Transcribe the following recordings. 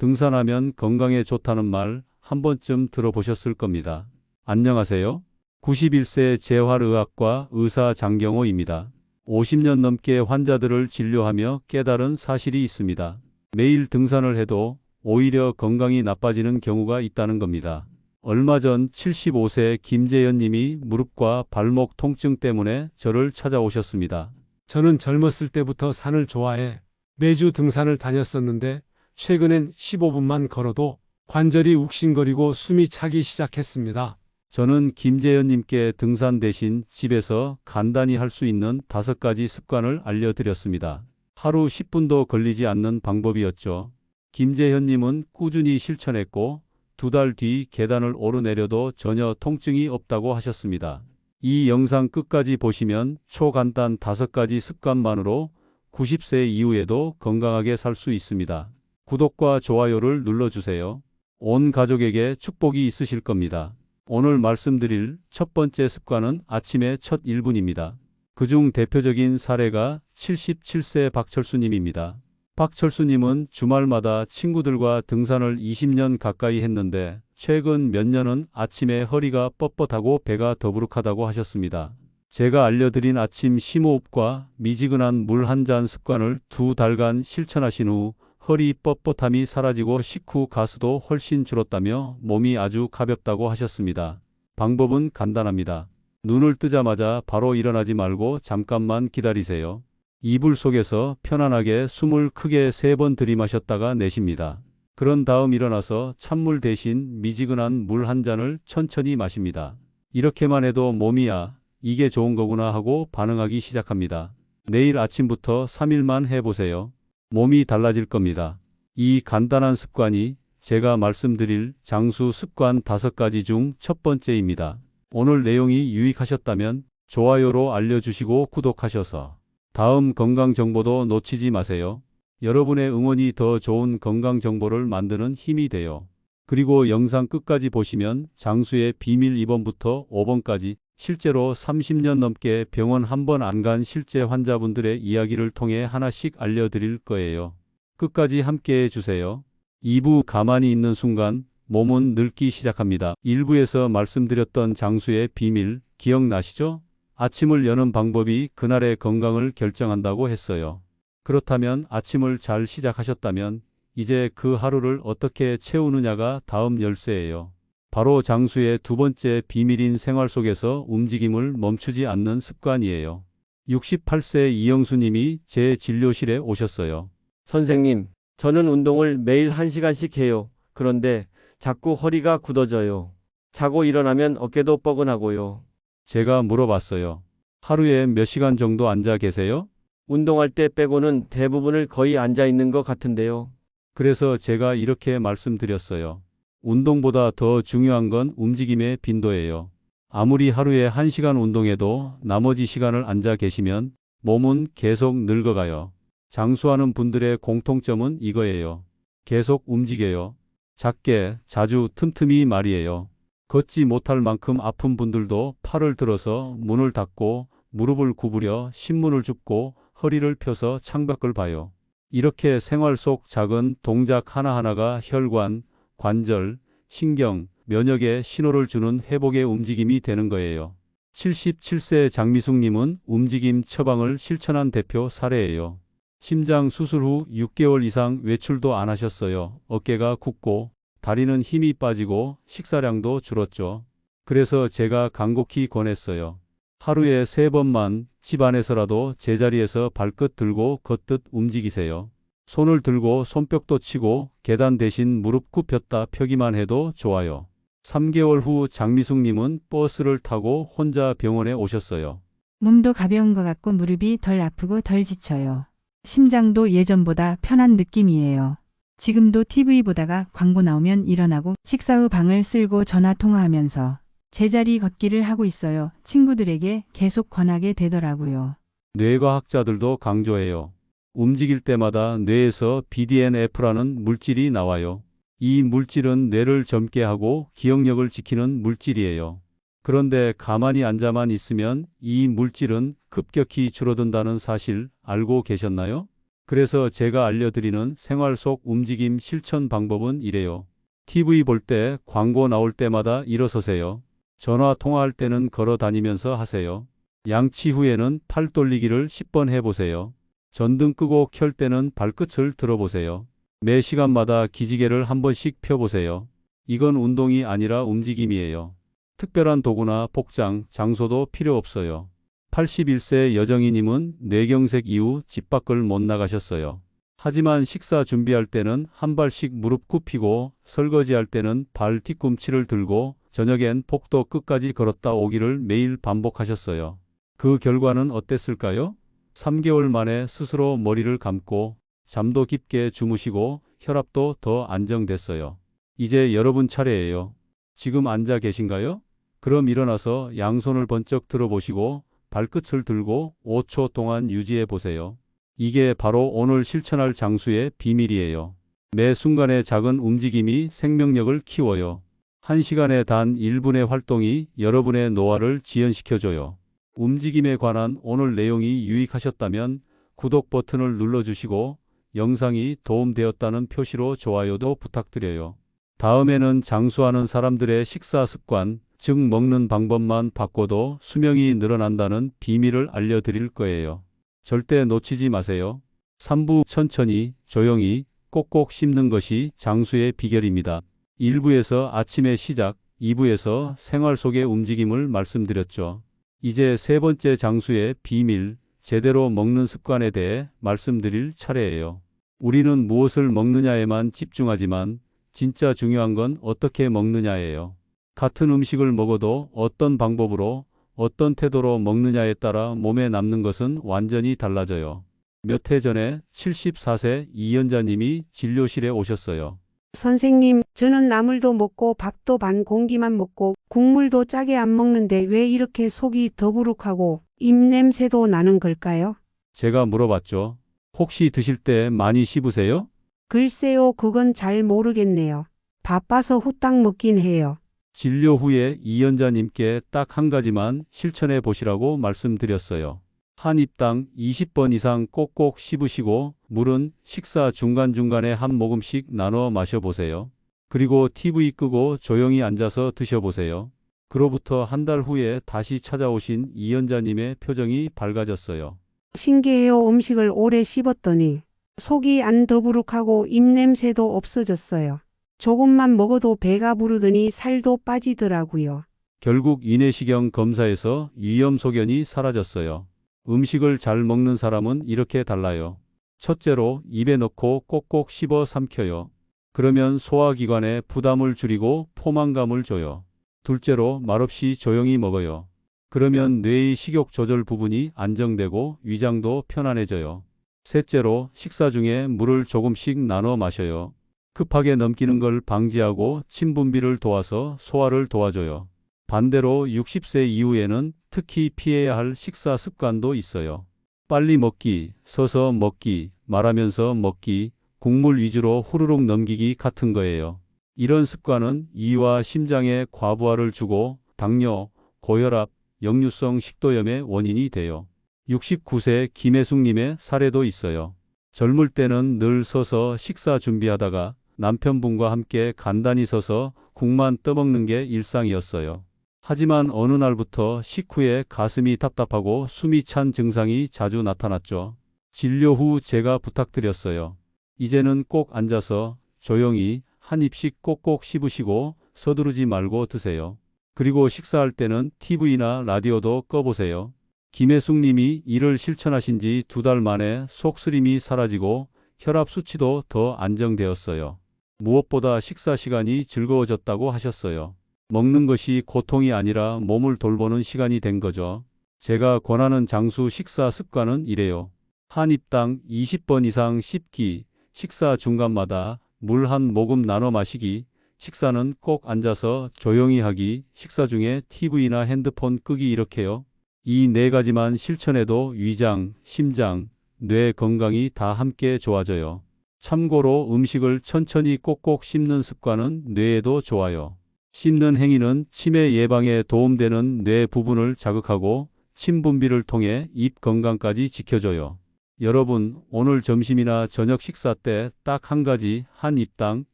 등산하면 건강에 좋다는 말 한 번쯤 들어보셨을 겁니다. 안녕하세요. 91세 재활의학과 의사 장경호입니다. 50년 넘게 환자들을 진료하며 깨달은 사실이 있습니다. 매일 등산을 해도 오히려 건강이 나빠지는 경우가 있다는 겁니다. 얼마 전 75세 김재현 님이 무릎과 발목 통증 때문에 저를 찾아오셨습니다. 저는 젊었을 때부터 산을 좋아해 매주 등산을 다녔었는데 최근엔 15분만 걸어도 관절이 욱신거리고 숨이 차기 시작했습니다. 저는 김재현님께 등산 대신 집에서 간단히 할 수 있는 다섯 가지 습관을 알려드렸습니다. 하루 10분도 걸리지 않는 방법이었죠. 김재현님은 꾸준히 실천했고 두 달 뒤 계단을 오르내려도 전혀 통증이 없다고 하셨습니다. 이 영상 끝까지 보시면 초간단 다섯 가지 습관만으로 90세 이후에도 건강하게 살 수 있습니다. 구독과 좋아요를 눌러주세요. 온 가족에게 축복이 있으실 겁니다. 오늘 말씀드릴 첫 번째 습관은 아침의 첫 1분입니다. 그중 대표적인 사례가 77세 박철수님입니다. 박철수님은 주말마다 친구들과 등산을 20년 가까이 했는데 최근 몇 년은 아침에 허리가 뻣뻣하고 배가 더부룩하다고 하셨습니다. 제가 알려드린 아침 심호흡과 미지근한 물 한 잔 습관을 두 달간 실천하신 후 허리 뻣뻣함이 사라지고 식후 가수도 훨씬 줄었다며 몸이 아주 가볍다고 하셨습니다. 방법은 간단합니다. 눈을 뜨자마자 바로 일어나지 말고 잠깐만 기다리세요. 이불 속에서 편안하게 숨을 크게 세 번 들이마셨다가 내쉽니다. 그런 다음 일어나서 찬물 대신 미지근한 물 한 잔을 천천히 마십니다. 이렇게만 해도 몸이야 이게 좋은 거구나 하고 반응하기 시작합니다. 내일 아침부터 3일만 해보세요. 몸이 달라질 겁니다. 이 간단한 습관이 제가 말씀드릴 장수 습관 다섯 가지 중 첫 번째입니다. 오늘 내용이 유익하셨다면 좋아요로 알려주시고 구독하셔서 다음 건강 정보도 놓치지 마세요. 여러분의 응원이 더 좋은 건강 정보를 만드는 힘이 돼요. 그리고 영상 끝까지 보시면 장수의 비밀 2번부터 5번까지 실제로 30년 넘게 병원 한 번 안 간 실제 환자분들의 이야기를 통해 하나씩 알려드릴 거예요. 끝까지 함께 해주세요. 2부 가만히 있는 순간 몸은 늙기 시작합니다. 1부에서 말씀드렸던 장수의 비밀 기억나시죠? 아침을 여는 방법이 그날의 건강을 결정한다고 했어요. 그렇다면 아침을 잘 시작하셨다면 이제 그 하루를 어떻게 채우느냐가 다음 열쇠예요. 바로 장수의 두 번째 비밀인 생활 속에서 움직임을 멈추지 않는 습관이에요. 68세 이영수님이 제 진료실에 오셨어요. 선생님, 저는 운동을 매일 1시간씩 해요. 그런데 자꾸 허리가 굳어져요. 자고 일어나면 어깨도 뻐근하고요. 제가 물어봤어요. 하루에 몇 시간 정도 앉아 계세요? 운동할 때 빼고는 대부분을 거의 앉아 있는 것 같은데요. 그래서 제가 이렇게 말씀드렸어요. 운동보다 더 중요한 건 움직임의 빈도예요. 아무리 하루에 1시간 운동해도 나머지 시간을 앉아 계시면 몸은 계속 늙어가요. 장수하는 분들의 공통점은 이거예요. 계속 움직여요. 작게, 자주, 틈틈이 말이에요. 걷지 못할 만큼 아픈 분들도 팔을 들어서 문을 닫고 무릎을 구부려 신문을 줍고 허리를 펴서 창밖을 봐요. 이렇게 생활 속 작은 동작 하나하나가 혈관, 관절, 신경, 면역에 신호를 주는 회복의 움직임이 되는 거예요. 77세 장미숙님은 움직임 처방을 실천한 대표 사례예요. 심장 수술 후 6개월 이상 외출도 안 하셨어요. 어깨가 굳고 다리는 힘이 빠지고 식사량도 줄었죠. 그래서 제가 간곡히 권했어요. 하루에 세 번만 집 안에서라도 제자리에서 발끝 들고 걷듯 움직이세요. 손을 들고 손뼉도 치고 계단 대신 무릎 굽혔다 펴기만 해도 좋아요. 3개월 후 장미숙님은 버스를 타고 혼자 병원에 오셨어요. 몸도 가벼운 것 같고 무릎이 덜 아프고 덜 지쳐요. 심장도 예전보다 편한 느낌이에요. 지금도 TV 보다가 광고 나오면 일어나고 식사 후 방을 쓸고 전화 통화하면서 제자리 걷기를 하고 있어요. 친구들에게 계속 권하게 되더라고요. 뇌과학자들도 강조해요. 움직일 때마다 뇌에서 BDNF라는 물질이 나와요. 이 물질은 뇌를 젊게 하고 기억력을 지키는 물질이에요. 그런데 가만히 앉아만 있으면 이 물질은 급격히 줄어든다는 사실 알고 계셨나요? 그래서 제가 알려드리는 생활 속 움직임 실천 방법은 이래요. TV 볼 때, 광고 나올 때마다 일어서세요. 전화 통화할 때는 걸어 다니면서 하세요. 양치 후에는 팔 돌리기를 10번 해보세요. 전등 끄고 켤 때는 발끝을 들어보세요. 매 시간마다 기지개를 한 번씩 펴보세요. 이건 운동이 아니라 움직임이에요. 특별한 도구나 복장, 장소도 필요 없어요. 81세 여정이님은 뇌경색 이후 집 밖을 못 나가셨어요. 하지만 식사 준비할 때는 한 발씩 무릎 굽히고 설거지할 때는 발 뒤꿈치를 들고 저녁엔 복도 끝까지 걸었다 오기를 매일 반복하셨어요. 그 결과는 어땠을까요? 3개월 만에 스스로 머리를 감고 잠도 깊게 주무시고 혈압도 더 안정됐어요. 이제 여러분 차례예요. 지금 앉아 계신가요? 그럼 일어나서 양손을 번쩍 들어보시고 발끝을 들고 5초 동안 유지해 보세요. 이게 바로 오늘 실천할 장수의 비밀이에요. 매 순간의 작은 움직임이 생명력을 키워요. 한 시간에 단 1분의 활동이 여러분의 노화를 지연시켜줘요. 움직임에 관한 오늘 내용이 유익하셨다면 구독 버튼을 눌러주시고 영상이 도움되었다는 표시로 좋아요도 부탁드려요. 다음에는 장수하는 사람들의 식사 습관, 즉 먹는 방법만 바꿔도 수명이 늘어난다는 비밀을 알려드릴 거예요. 절대 놓치지 마세요. 3부 천천히, 조용히, 꼭꼭 씹는 것이 장수의 비결입니다. 1부에서 아침의 시작, 2부에서 생활 속의 움직임을 말씀드렸죠. 이제 세 번째 장수의 비밀, 제대로 먹는 습관에 대해 말씀드릴 차례예요. 우리는 무엇을 먹느냐에만 집중하지만 진짜 중요한 건 어떻게 먹느냐예요. 같은 음식을 먹어도 어떤 방법으로 어떤 태도로 먹느냐에 따라 몸에 남는 것은 완전히 달라져요. 몇 해 전에 74세 이연자님이 진료실에 오셨어요. 선생님, 저는 나물도 먹고 밥도 반 공기만 먹고 국물도 짜게 안 먹는데 왜 이렇게 속이 더부룩하고 입냄새도 나는 걸까요? 제가 물어봤죠. 혹시 드실 때 많이 씹으세요? 글쎄요, 그건 잘 모르겠네요. 바빠서 후딱 먹긴 해요. 진료 후에 이연자님께 딱 한 가지만 실천해 보시라고 말씀드렸어요. 한 입당 20번 이상 꼭꼭 씹으시고 물은 식사 중간중간에 한 모금씩 나눠 마셔보세요. 그리고 TV 끄고 조용히 앉아서 드셔보세요. 그로부터 한 달 후에 다시 찾아오신 이연자님의 표정이 밝아졌어요. 신기해요, 음식을 오래 씹었더니. 속이 안 더부룩하고 입냄새도 없어졌어요. 조금만 먹어도 배가 부르더니 살도 빠지더라고요. 결국 인내시경 검사에서 위염 소견이 사라졌어요. 음식을 잘 먹는 사람은 이렇게 달라요. 첫째로 입에 넣고 꼭꼭 씹어 삼켜요. 그러면 소화기관에 부담을 줄이고 포만감을 줘요. 둘째로 말없이 조용히 먹어요. 그러면 뇌의 식욕 조절 부분이 안정되고 위장도 편안해져요. 셋째로 식사 중에 물을 조금씩 나눠 마셔요. 급하게 넘기는 걸 방지하고 침 분비를 도와서 소화를 도와줘요. 반대로 60세 이후에는 특히 피해야 할 식사 습관도 있어요. 빨리 먹기, 서서 먹기, 말하면서 먹기, 국물 위주로 후루룩 넘기기 같은 거예요. 이런 습관은 이와 심장에 과부하를 주고 당뇨, 고혈압, 역류성 식도염의 원인이 돼요. 69세 김혜숙님의 사례도 있어요. 젊을 때는 늘 서서 식사 준비하다가 남편분과 함께 간단히 서서 국만 떠먹는 게 일상이었어요. 하지만 어느 날부터 식후에 가슴이 답답하고 숨이 찬 증상이 자주 나타났죠. 진료 후 제가 부탁드렸어요. 이제는 꼭 앉아서 조용히 한 입씩 꼭꼭 씹으시고 서두르지 말고 드세요. 그리고 식사할 때는 TV나 라디오도 꺼보세요. 김혜숙 님이 이를 실천하신 지 두 달 만에 속쓰림이 사라지고 혈압 수치도 더 안정되었어요. 무엇보다 식사 시간이 즐거워졌다고 하셨어요. 먹는 것이 고통이 아니라 몸을 돌보는 시간이 된 거죠. 제가 권하는 장수 식사 습관은 이래요. 한 입당 20번 이상 씹기, 식사 중간마다 물 한 모금 나눠 마시기, 식사는 꼭 앉아서 조용히 하기, 식사 중에 TV나 핸드폰 끄기 이렇게요. 이 네 가지만 실천해도 위장, 심장, 뇌 건강이 다 함께 좋아져요. 참고로 음식을 천천히 꼭꼭 씹는 습관은 뇌에도 좋아요. 씹는 행위는 치매 예방에 도움되는 뇌 부분을 자극하고 침 분비를 통해 입 건강까지 지켜줘요. 여러분, 오늘 점심이나 저녁 식사 때 딱 한 가지 한 입당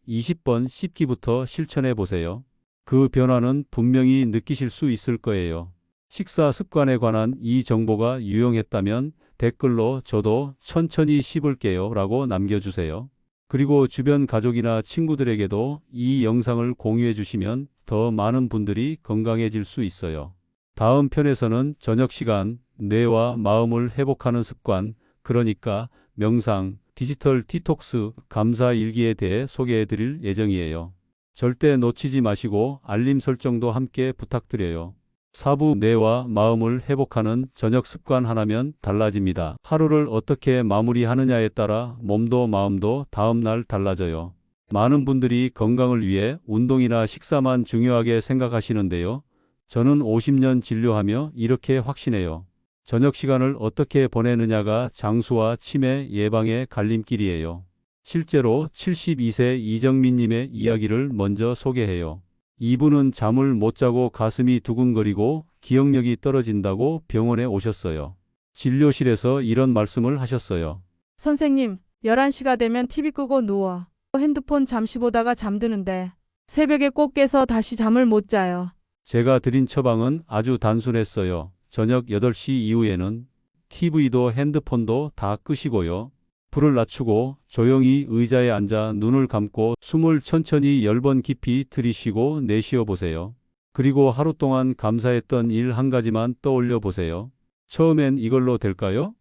20번 씹기부터 실천해 보세요. 그 변화는 분명히 느끼실 수 있을 거예요. 식사 습관에 관한 이 정보가 유용했다면 댓글로 저도 천천히 씹을게요 라고 남겨주세요. 그리고 주변 가족이나 친구들에게도 이 영상을 공유해 주시면 더 많은 분들이 건강해질 수 있어요. 다음 편에서는 저녁 시간, 뇌와 마음을 회복하는 습관, 그러니까 명상, 디지털 디톡스, 감사 일기에 대해 소개해 드릴 예정이에요. 절대 놓치지 마시고 알림 설정도 함께 부탁드려요. 사부 뇌와 마음을 회복하는 저녁 습관 하나면 달라집니다. 하루를 어떻게 마무리하느냐에 따라 몸도 마음도 다음날 달라져요. 많은 분들이 건강을 위해 운동이나 식사만 중요하게 생각하시는데요. 저는 50년 진료하며 이렇게 확신해요. 저녁 시간을 어떻게 보내느냐가 장수와 치매 예방의 갈림길이에요. 실제로 72세 이정민님의 이야기를 먼저 소개해요. 이분은 잠을 못 자고 가슴이 두근거리고 기억력이 떨어진다고 병원에 오셨어요. 진료실에서 이런 말씀을 하셨어요. 선생님, 11시가 되면 TV 끄고 누워. 핸드폰 잠시 보다가 잠드는데 새벽에 꼭 깨서 다시 잠을 못 자요. 제가 드린 처방은 아주 단순했어요. 저녁 8시 이후에는 TV도 핸드폰도 다 끄시고요. 불을 낮추고 조용히 의자에 앉아 눈을 감고 숨을 천천히 10번 깊이 들이쉬고 내쉬어 보세요. 그리고 하루 동안 감사했던 일 한 가지만 떠올려 보세요. 처음엔 이걸로 될까요?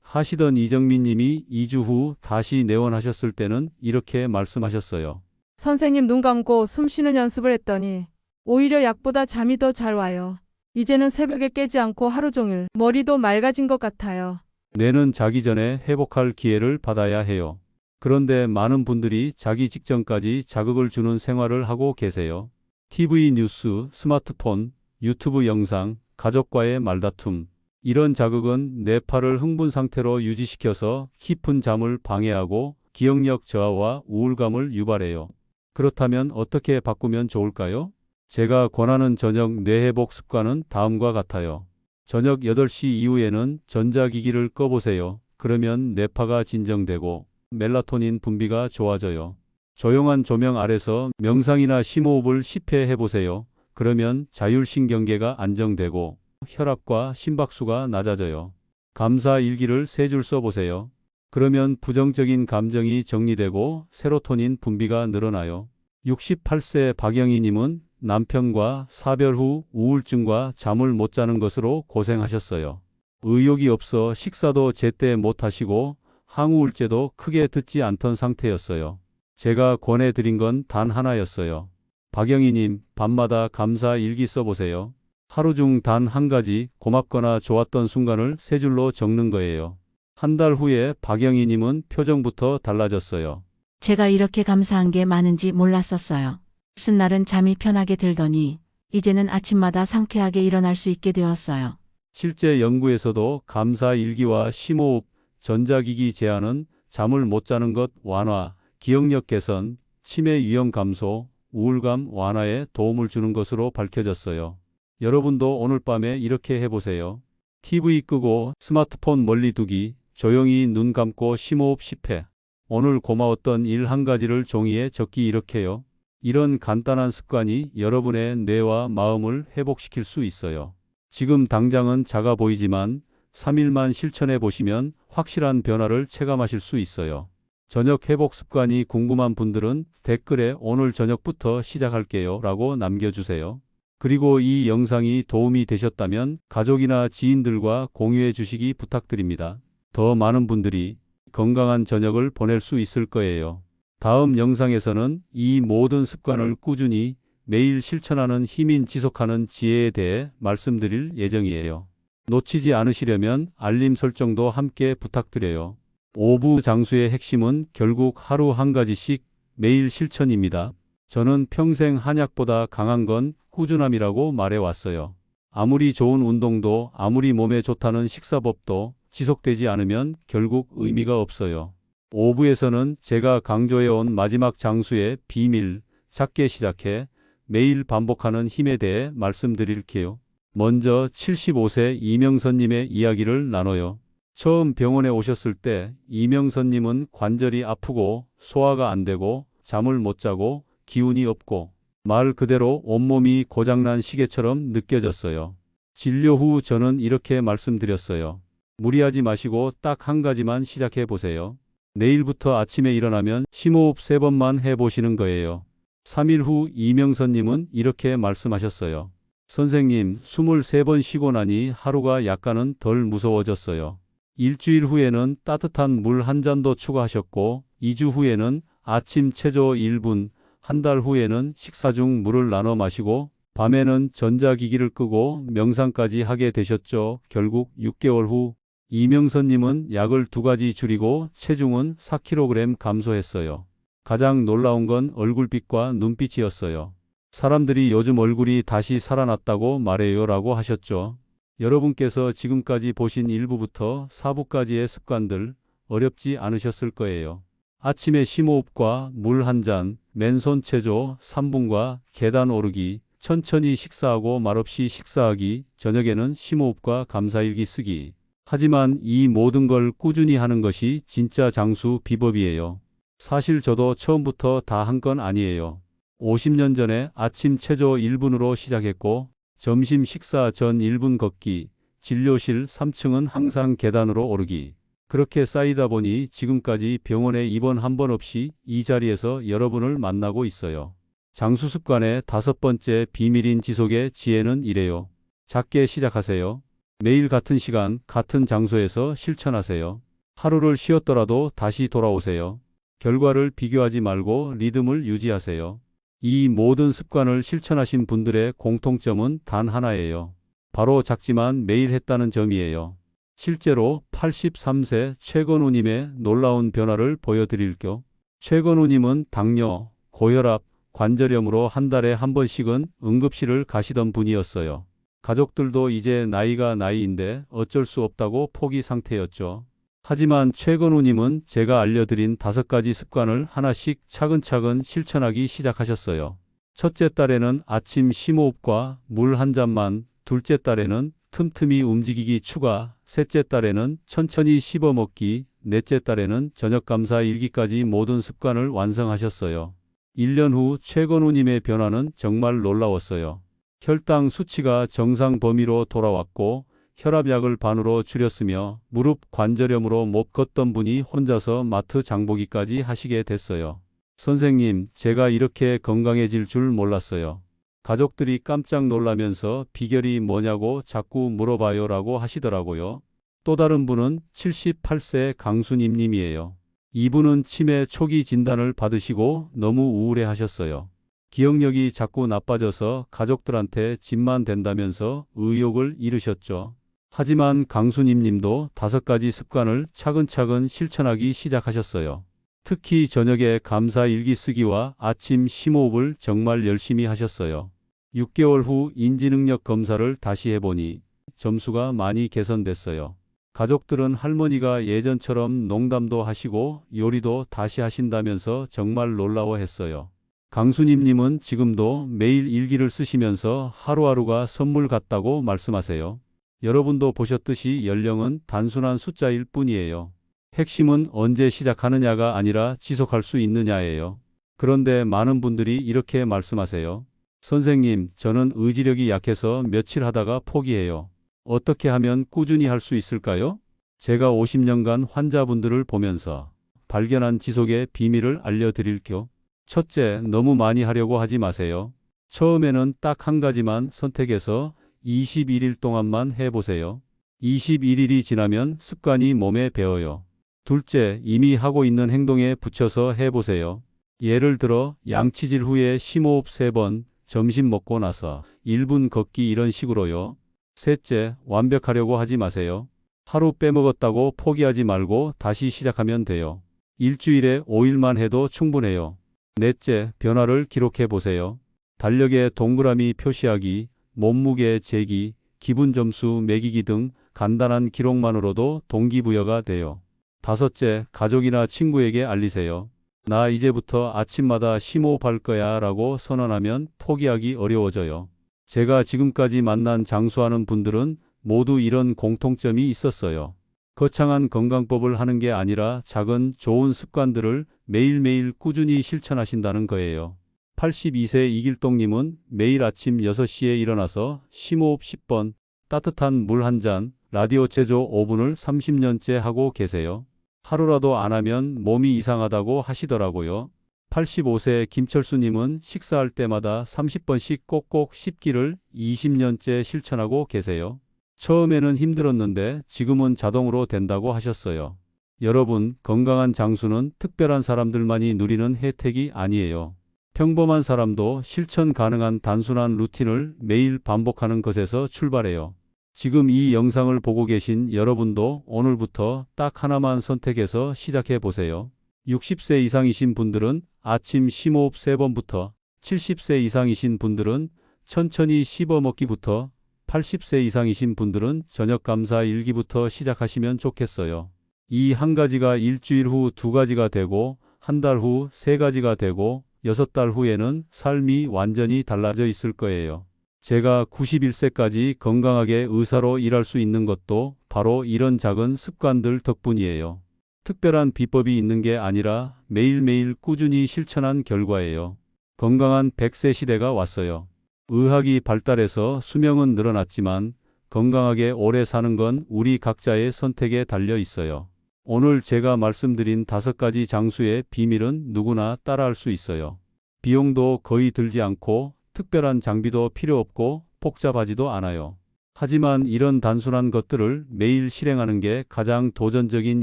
하시던 이정민 님이 2주 후 다시 내원하셨을 때는 이렇게 말씀하셨어요. 선생님 눈 감고 숨 쉬는 연습을 했더니 오히려 약보다 잠이 더 잘 와요. 이제는 새벽에 깨지 않고 하루 종일 머리도 맑아진 것 같아요. 뇌는 자기 전에 회복할 기회를 받아야 해요. 그런데 많은 분들이 자기 직전까지 자극을 주는 생활을 하고 계세요. TV 뉴스, 스마트폰, 유튜브 영상, 가족과의 말다툼. 이런 자극은 뇌파를 흥분 상태로 유지시켜서 깊은 잠을 방해하고 기억력 저하와 우울감을 유발해요. 그렇다면 어떻게 바꾸면 좋을까요? 제가 권하는 저녁 뇌회복 습관은 다음과 같아요. 저녁 8시 이후에는 전자기기를 꺼보세요. 그러면 뇌파가 진정되고 멜라토닌 분비가 좋아져요. 조용한 조명 아래서 명상이나 심호흡을 10회 해보세요. 그러면 자율신경계가 안정되고 혈압과 심박수가 낮아져요. 감사 일기를 세 줄 써보세요. 그러면 부정적인 감정이 정리되고 세로토닌 분비가 늘어나요. 68세 박영희님은 남편과 사별 후 우울증과 잠을 못 자는 것으로 고생하셨어요. 의욕이 없어 식사도 제때 못 하시고 항우울제도 크게 듣지 않던 상태였어요. 제가 권해드린 건 단 하나였어요. 박영희님, 밤마다 감사 일기 써보세요. 하루 중 단 한 가지 고맙거나 좋았던 순간을 세 줄로 적는 거예요. 한 달 후에 박영희님은 표정부터 달라졌어요. 제가 이렇게 감사한 게 많은지 몰랐었어요. 쓴날은 잠이 편하게 들더니 이제는 아침마다 상쾌하게 일어날 수 있게 되었어요. 실제 연구에서도 감사 일기와 심호흡, 전자기기 제한은 잠을 못 자는 것 완화, 기억력 개선, 치매 위험 감소, 우울감 완화에 도움을 주는 것으로 밝혀졌어요. 여러분도 오늘 밤에 이렇게 해보세요. TV 끄고 스마트폰 멀리 두기, 조용히 눈 감고 심호흡 10회. 오늘 고마웠던 일 한 가지를 종이에 적기 이렇게요. 이런 간단한 습관이 여러분의 뇌와 마음을 회복시킬 수 있어요. 지금 당장은 작아 보이지만 3일만 실천해 보시면 확실한 변화를 체감하실 수 있어요. 저녁 회복 습관이 궁금한 분들은 댓글에 오늘 저녁부터 시작할게요 라고 남겨주세요. 그리고 이 영상이 도움이 되셨다면 가족이나 지인들과 공유해 주시기 부탁드립니다. 더 많은 분들이 건강한 저녁을 보낼 수 있을 거예요. 다음 영상에서는 이 모든 습관을 꾸준히 매일 실천하는 힘인 지속하는 지혜에 대해 말씀드릴 예정이에요. 놓치지 않으시려면 알림 설정도 함께 부탁드려요. 오부 장수의 핵심은 결국 하루 한 가지씩 매일 실천입니다. 저는 평생 한약보다 강한 건 꾸준함이라고 말해왔어요. 아무리 좋은 운동도 아무리 몸에 좋다는 식사법도 지속되지 않으면 결국 의미가 없어요. 5부에서는 제가 강조해온 마지막 장수의 비밀, 작게 시작해 매일 반복하는 힘에 대해 말씀드릴게요. 먼저 75세 이명선님의 이야기를 나눠요. 처음 병원에 오셨을 때 이명선님은 관절이 아프고 소화가 안 되고 잠을 못 자고 기운이 없고 말 그대로 온몸이 고장난 시계처럼 느껴졌어요. 진료 후 저는 이렇게 말씀드렸어요. 무리하지 마시고 딱 한 가지만 시작해 보세요. 내일부터 아침에 일어나면 심호흡 세 번만 해 보시는 거예요. 3일 후 이명선님은 이렇게 말씀하셨어요. 선생님, 23번 쉬고 나니 하루가 약간은 덜 무서워졌어요. 일주일 후에는 따뜻한 물 한 잔도 추가하셨고, 2주 후에는 아침 체조 1분, 한 달 후에는 식사 중 물을 나눠 마시고, 밤에는 전자기기를 끄고 명상까지 하게 되셨죠. 결국 6개월 후, 이명선님은 약을 두 가지 줄이고 체중은 4kg 감소했어요. 가장 놀라운 건 얼굴빛과 눈빛이었어요. 사람들이 요즘 얼굴이 다시 살아났다고 말해요 라고 하셨죠. 여러분께서 지금까지 보신 1부부터 4부까지의 습관들 어렵지 않으셨을 거예요. 아침에 심호흡과 물 한 잔, 맨손 체조 3분과 계단 오르기, 천천히 식사하고 말없이 식사하기, 저녁에는 심호흡과 감사일기 쓰기. 하지만 이 모든 걸 꾸준히 하는 것이 진짜 장수 비법이에요. 사실 저도 처음부터 다 한 건 아니에요. 50년 전에 아침 체조 1분으로 시작했고, 점심 식사 전 1분 걷기, 진료실 3층은 항상 계단으로 오르기. 그렇게 쌓이다 보니 지금까지 병원에 입원 한 번 없이 이 자리에서 여러분을 만나고 있어요. 장수 습관의 다섯 번째 비밀인 지속의 지혜는 이래요. 작게 시작하세요. 매일 같은 시간, 같은 장소에서 실천하세요. 하루를 쉬었더라도 다시 돌아오세요. 결과를 비교하지 말고 리듬을 유지하세요. 이 모든 습관을 실천하신 분들의 공통점은 단 하나예요. 바로 작지만 매일 했다는 점이에요. 실제로 83세 최건우님의 놀라운 변화를 보여드릴게요. 최건우님은 당뇨, 고혈압, 관절염으로 한 달에 한 번씩은 응급실을 가시던 분이었어요. 가족들도 이제 나이가 나이인데 어쩔 수 없다고 포기 상태였죠. 하지만 최건우님은 제가 알려드린 다섯 가지 습관을 하나씩 차근차근 실천하기 시작하셨어요. 첫째 딸에는 아침 심호흡과 물 한 잔만, 둘째 딸에는 틈틈이 움직이기 추가, 셋째 딸에는 천천히 씹어 먹기, 넷째 딸에는 저녁 감사 일기까지 모든 습관을 완성하셨어요. 1년 후 최건우님의 변화는 정말 놀라웠어요. 혈당 수치가 정상 범위로 돌아왔고 혈압약을 반으로 줄였으며 무릎 관절염으로 못 걷던 분이 혼자서 마트 장보기까지 하시게 됐어요. 선생님, 제가 이렇게 건강해질 줄 몰랐어요. 가족들이 깜짝 놀라면서 비결이 뭐냐고 자꾸 물어봐요 라고 하시더라고요. 또 다른 분은 78세 강수님 님이에요. 이분은 치매 초기 진단을 받으시고 너무 우울해 하셨어요. 기억력이 자꾸 나빠져서 가족들한테 집만 된다면서 의욕을 잃으셨죠. 하지만 강수님 님도 다섯 가지 습관을 차근차근 실천하기 시작하셨어요. 특히 저녁에 감사 일기 쓰기와 아침 심호흡을 정말 열심히 하셨어요. 6개월 후 인지능력 검사를 다시 해보니 점수가 많이 개선됐어요. 가족들은 할머니가 예전처럼 농담도 하시고 요리도 다시 하신다면서 정말 놀라워했어요. 강수님님은 지금도 매일 일기를 쓰시면서 하루하루가 선물 같다고 말씀하세요. 여러분도 보셨듯이 연령은 단순한 숫자일 뿐이에요. 핵심은 언제 시작하느냐가 아니라 지속할 수 있느냐예요. 그런데 많은 분들이 이렇게 말씀하세요. 선생님, 저는 의지력이 약해서 며칠 하다가 포기해요. 어떻게 하면 꾸준히 할 수 있을까요? 제가 50년간 환자분들을 보면서 발견한 지속의 비밀을 알려드릴게요. 첫째, 너무 많이 하려고 하지 마세요. 처음에는 딱 한 가지만 선택해서 21일 동안만 해보세요. 21일이 지나면 습관이 몸에 배어요. 둘째, 이미 하고 있는 행동에 붙여서 해보세요. 예를 들어 양치질 후에 심호흡 3번, 점심 먹고 나서 1분 걷기 이런 식으로요. 셋째, 완벽하려고 하지 마세요. 하루 빼먹었다고 포기하지 말고 다시 시작하면 돼요. 일주일에 5일만 해도 충분해요. 넷째, 변화를 기록해 보세요. 달력에 동그라미 표시하기, 몸무게 재기, 기분 점수 매기기 등 간단한 기록만으로도 동기부여가 돼요. 다섯째, 가족이나 친구에게 알리세요. 나 이제부터 아침마다 심호흡할 거야 라고 선언하면 포기하기 어려워져요. 제가 지금까지 만난 장수하는 분들은 모두 이런 공통점이 있었어요. 거창한 건강법을 하는 게 아니라 작은 좋은 습관들을 매일매일 꾸준히 실천하신다는 거예요. 82세 이길동님은 매일 아침 6시에 일어나서 심호흡 10번, 따뜻한 물 한 잔, 라디오 제조 5분을 30년째 하고 계세요. 하루라도 안 하면 몸이 이상하다고 하시더라고요. 85세 김철수님은 식사할 때마다 30번씩 꼭꼭 씹기를 20년째 실천하고 계세요. 처음에는 힘들었는데 지금은 자동으로 된다고 하셨어요. 여러분, 건강한 장수는 특별한 사람들만이 누리는 혜택이 아니에요. 평범한 사람도 실천 가능한 단순한 루틴을 매일 반복하는 것에서 출발해요. 지금 이 영상을 보고 계신 여러분도 오늘부터 딱 하나만 선택해서 시작해 보세요. 60세 이상이신 분들은 아침 심호흡 3번부터, 70세 이상이신 분들은 천천히 씹어 먹기부터, 80세 이상이신 분들은 저녁 감사 일기부터 시작하시면 좋겠어요. 이 한 가지가 일주일 후 두 가지가 되고, 한 달 후 세 가지가 되고, 여섯 달 후에는 삶이 완전히 달라져 있을 거예요. 제가 91세까지 건강하게 의사로 일할 수 있는 것도 바로 이런 작은 습관들 덕분이에요. 특별한 비법이 있는 게 아니라 매일매일 꾸준히 실천한 결과예요. 건강한 100세 시대가 왔어요. 의학이 발달해서 수명은 늘어났지만 건강하게 오래 사는 건 우리 각자의 선택에 달려 있어요. 오늘 제가 말씀드린 다섯 가지 장수의 비밀은 누구나 따라할 수 있어요. 비용도 거의 들지 않고 특별한 장비도 필요 없고 복잡하지도 않아요. 하지만 이런 단순한 것들을 매일 실행하는 게 가장 도전적인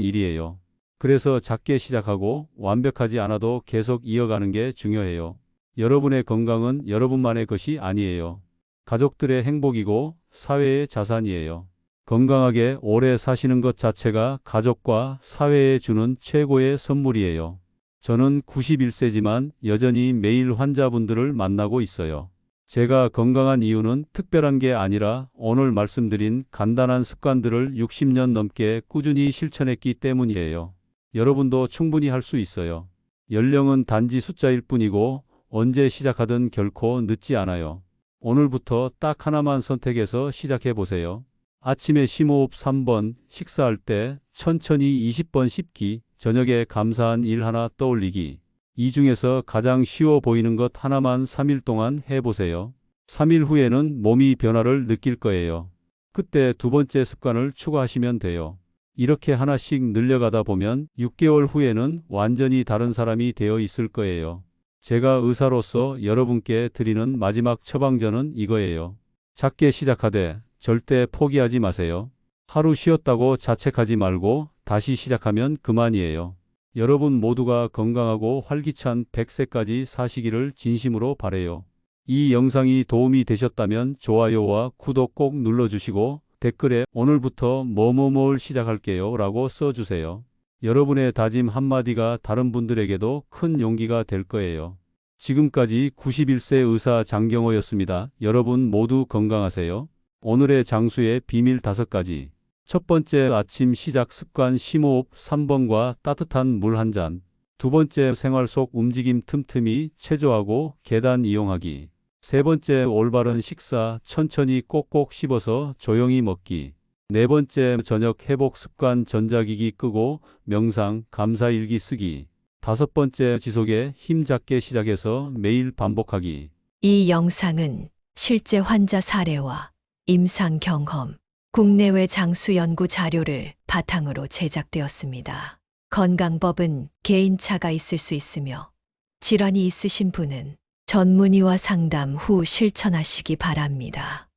일이에요. 그래서 작게 시작하고 완벽하지 않아도 계속 이어가는 게 중요해요. 여러분의 건강은 여러분만의 것이 아니에요. 가족들의 행복이고 사회의 자산이에요. 건강하게 오래 사시는 것 자체가 가족과 사회에 주는 최고의 선물이에요. 저는 91세지만 여전히 매일 환자분들을 만나고 있어요. 제가 건강한 이유는 특별한 게 아니라 오늘 말씀드린 간단한 습관들을 60년 넘게 꾸준히 실천했기 때문이에요. 여러분도 충분히 할 수 있어요. 연령은 단지 숫자일 뿐이고 언제 시작하든 결코 늦지 않아요. 오늘부터 딱 하나만 선택해서 시작해 보세요. 아침에 심호흡 3번, 식사할 때 천천히 20번 씹기, 저녁에 감사한 일 하나 떠올리기. 이 중에서 가장 쉬워 보이는 것 하나만 3일 동안 해보세요. 3일 후에는 몸이 변화를 느낄 거예요. 그때 두 번째 습관을 추가하시면 돼요. 이렇게 하나씩 늘려가다 보면 6개월 후에는 완전히 다른 사람이 되어 있을 거예요. 제가 의사로서 여러분께 드리는 마지막 처방전은 이거예요. 작게 시작하되 절대 포기하지 마세요. 하루 쉬었다고 자책하지 말고 다시 시작하면 그만이에요. 여러분 모두가 건강하고 활기찬 100세까지 사시기를 진심으로 바래요. 이 영상이 도움이 되셨다면 좋아요와 구독 꼭 눌러주시고 댓글에 오늘부터 뭐뭐뭘 시작할게요 라고 써주세요. 여러분의 다짐 한마디가 다른 분들에게도 큰 용기가 될 거예요. 지금까지 91세 의사 장경호였습니다. 여러분 모두 건강하세요. 오늘의 장수의 비밀 다섯 가지. 첫 번째 아침 시작 습관 심호흡 3번과 따뜻한 물 한 잔. 두 번째 생활 속 움직임 틈틈이 체조하고 계단 이용하기. 세 번째 올바른 식사 천천히 꼭꼭 씹어서 조용히 먹기. 네 번째 저녁 회복 습관 전자기기 끄고 명상 감사 일기 쓰기. 다섯 번째 지속에 힘 작게 시작해서 매일 반복하기. 이 영상은 실제 환자 사례와 임상 경험, 국내외 장수 연구 자료를 바탕으로 제작되었습니다. 건강법은 개인차가 있을 수 있으며 질환이 있으신 분은 전문의와 상담 후 실천하시기 바랍니다.